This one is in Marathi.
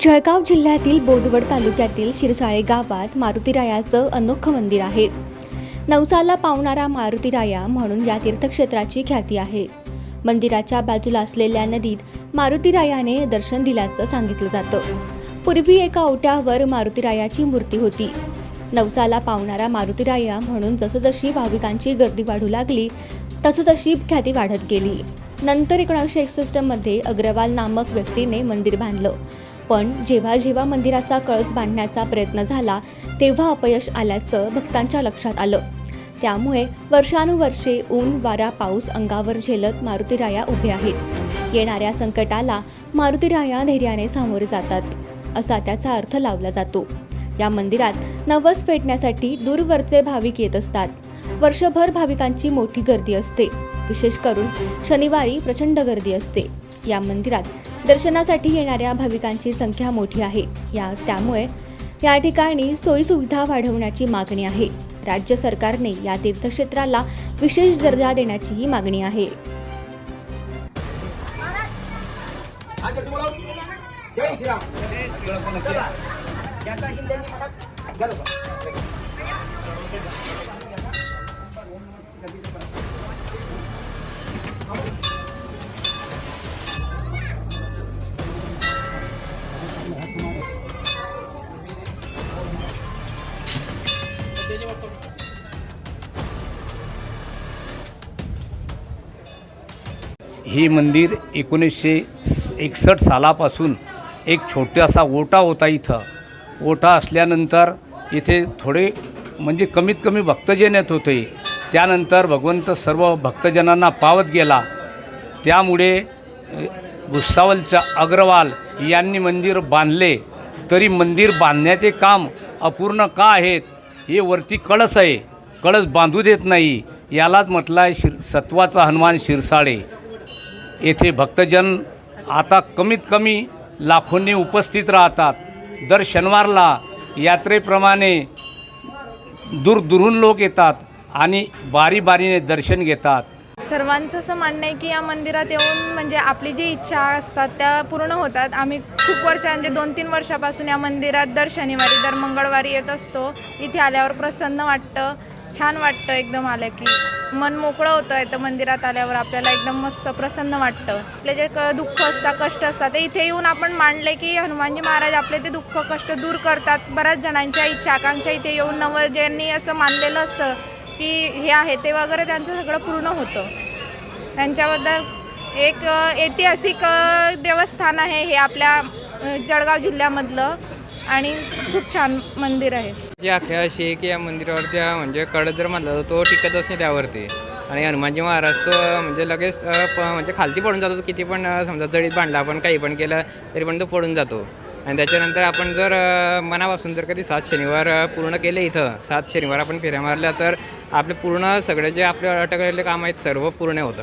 जळगाव जिल्ह्यातील बोदवड तालुक्यातील शिरसाळे गावात मारुतीरायाचं अनोखं मंदिर आहे. नवसाला पावणारा मारुतीराया म्हणून या तीर्थक्षेत्राची ख्याती आहे. मंदिराच्या बाजूला असलेल्या नदीत मारुतीरायाने दर्शन दिल्याचं सांगितलं जातं. पूर्वी एका ओट्यावर मारुतीरायाची मूर्ती होती. नवसाला पावणारा मारुतीराया म्हणून जसजशी भाविकांची गर्दी वाढू लागली तसं तशी ख्याती वाढत गेली. नंतर एकोणीसशे एकसष्टमध्ये अग्रवाल नामक व्यक्तीने मंदिर बांधलं. पण जेव्हा जेव्हा मंदिराचा कळस बांधण्याचा प्रयत्न झाला तेव्हा अपयश आल्याचं भक्तांच्या लक्षात आलं. त्यामुळे वर्षानुवर्षे ऊन वारा पाऊस अंगावर झेलत मारुतीराया उभे आहेत. येणाऱ्या संकटाला मारुतीराया धैर्याने सामोरे जातात असा त्याचा अर्थ लावला जातो. या मंदिरात नवस फेटण्यासाठी दूरवरचे भाविक येत असतात. वर्षभर भाविकांची मोठी गर्दी असते. विशेष करून शनिवारी प्रचंड गर्दी असते. या मंदिरात दर्शनासाठी येणाऱ्या भाविकांची संख्या मोठी आहे. या त्यामुळे या ठिकाणी सोयीसुविधा वाढवण्याची मागणी आहे. राज्य सरकारने या तीर्थक्षेत्राला विशेष दर्जा देण्याचीही मागणी आहे. हे मंदिर एकोणीसशे एकसष्ट सालापासून एक छोटासा ओटा होता इथं. ओटा असल्यानंतर इथे थोडे म्हणजे कमीत कमी भक्तजन येत होते. त्यानंतर भगवंत सर्व भक्तजनांना पावत गेला. त्यामुळे भुसावलचा अग्रवाल यांनी मंदिर बांधले. तरी मंदिर बांधण्याचे काम अपूर्ण का आहेत हे वरती कळस आहे. कळस बांधू देत नाही यालाच म्हटलं आहे शिर सत्वाचा हनुमान शिरसाळे. येथे भक्तजन आता कमीत कमी लाखोंनी उपस्थित राहतात. दर शनिवारला यात्रेप्रमाणे दूरदूरून लोक येतात आणि बारी बारीने दर्शन घेतात. सर्वांचं असं म्हणणं आहे की या मंदिरात येऊन म्हणजे आपली जी इच्छा असतात त्या पूर्ण होतात. आम्ही खूप वर्ष म्हणजे दोन तीन वर्षापासून या मंदिरात दर शनिवारी दर मंगळवारी येत असतो. इथे आल्यावर प्रसन्न वाटतं छान वाटतं एकदम आलं की. मन मोकळं होतं आहे तर मंदिरात आल्यावर आपल्याला एकदम मस्त प्रसन्न वाटतं. आपले जे क दुःख असतात कष्ट असतात ते इथे येऊन आपण मांडले की हनुमानजी महाराज आपले ते दुःख कष्ट दूर करतात. बऱ्याच जणांच्या इच्छा आकांक्षा इथे येऊन नवज्यांनी असं मानलेलं असतं की हे आहे ते वगैरे त्यांचं सगळं पूर्ण होतं. त्यांच्याबद्दल एक ऐतिहासिक देवस्थान आहे हे आपल्या जळगाव जिल्ह्यामधलं. आणि खूप छान मंदिर आहे. जी आख्या अशी आहे की या मंदिरावरती त्या म्हणजे कडक जर म्हटलं तो टिकतच नाही त्यावरती. आणि हनुमानजी महाराज तो म्हणजे लगेच प म्हणजे खालती पडून जातो किती पण समजा जळीत बांधला आपण काही पण केलं तरी पण तो पडून जातो. आणि त्याच्यानंतर आपण जर मनापासून जर कधी सात शनिवार पूर्ण केले इथं सात शनिवार आपण फेऱ्या मारल्या तर आपले पूर्ण सगळे जे आपले अटकलेले काम आहेत सर्व पूर्ण होतं.